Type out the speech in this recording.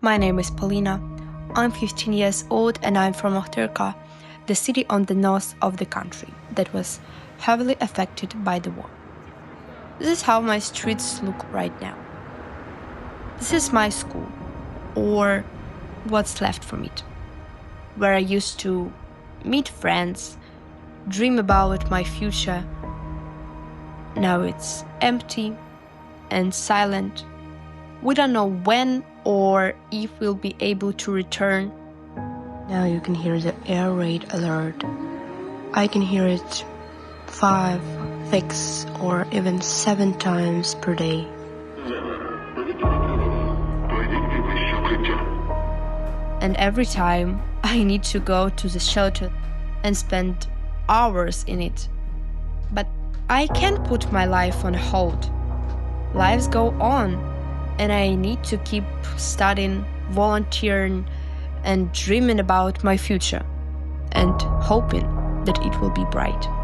My name is Polina. I'm 15 years old and I'm from Ochtyrka, the city on the north of the country that was heavily affected by the war. This is how my streets look right now. This is my school, or what's left from it, where I used to meet friends, dream about my future. Now it's empty and silent. We don't know when or if we'll be able to return. Now you can hear the air raid alert. I can hear it five, six, or even seven times per day. And every time I need to go to the shelter and spend hours in it. But I can't put my life on hold. Lives go on, and I need to keep studying, volunteering, and dreaming about my future and hoping that it will be bright.